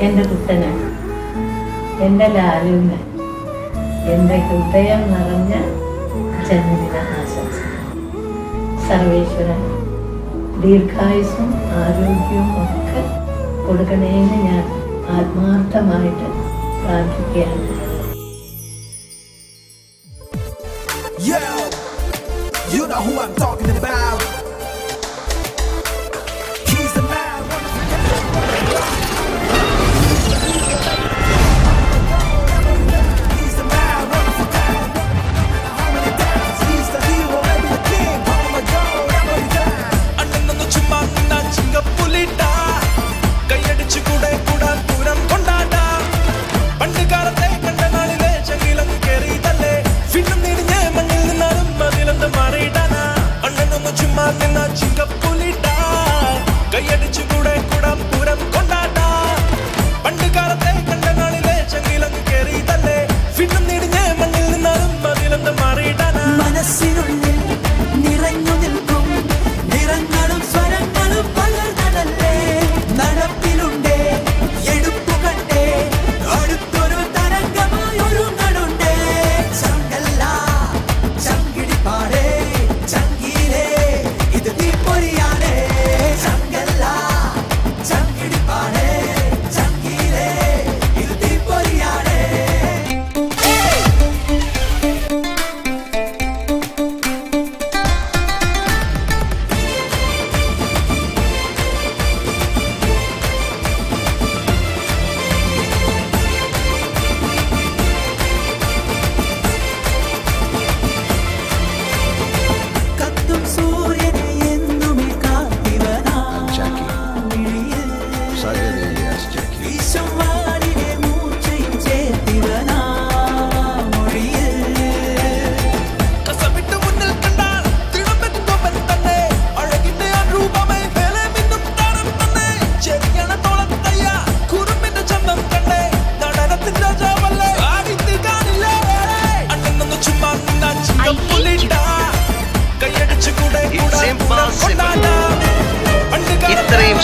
എന്റെ കുട്ടന് എന്റെ ലാലുവിന് എന്റെ ഹൃദയം നിറഞ്ഞ ജന്മദിന ആശംസ സർവേശ്വരൻ ദീർഘായുസും ആരോഗ്യവും ഒക്കെ കൊടുക്കണേന്ന് ഞാൻ ആത്മാർത്ഥമായിട്ട് പ്രാർത്ഥിക്കുകയാണ് Yeah, you know who I'm talking about.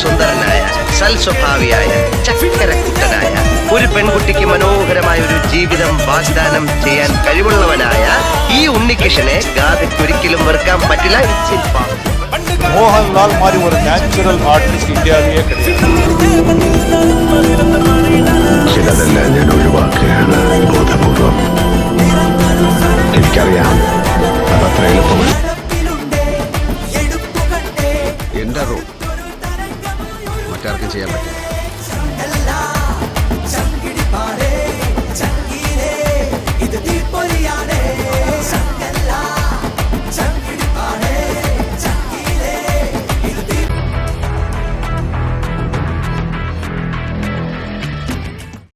സുന്ദരനായ സൽസ്വഭാവിയായ ചക്കരക്കുട്ടനായ ഒരു പെൺകുട്ടിക്ക് മനോഹരമായ ഒരു ജീവിതം വാഗ്ദാനം ചെയ്യാൻ കഴിവുള്ളവനായ ഈ ഉണ്ണികൃഷ്ണനെ ഗാഥയ്ക്ക് ഒരിക്കലും വെറുക്കാൻ പറ്റില്ല. മോഹൻലാൽ മാറി ഒരു നാച്ചുറൽ ആർട്ടിസ്റ്റ് ഇന്ത്യയിലെ ആൾക്കാർക്ക് ചെയ്യാൻ പറ്റില്ല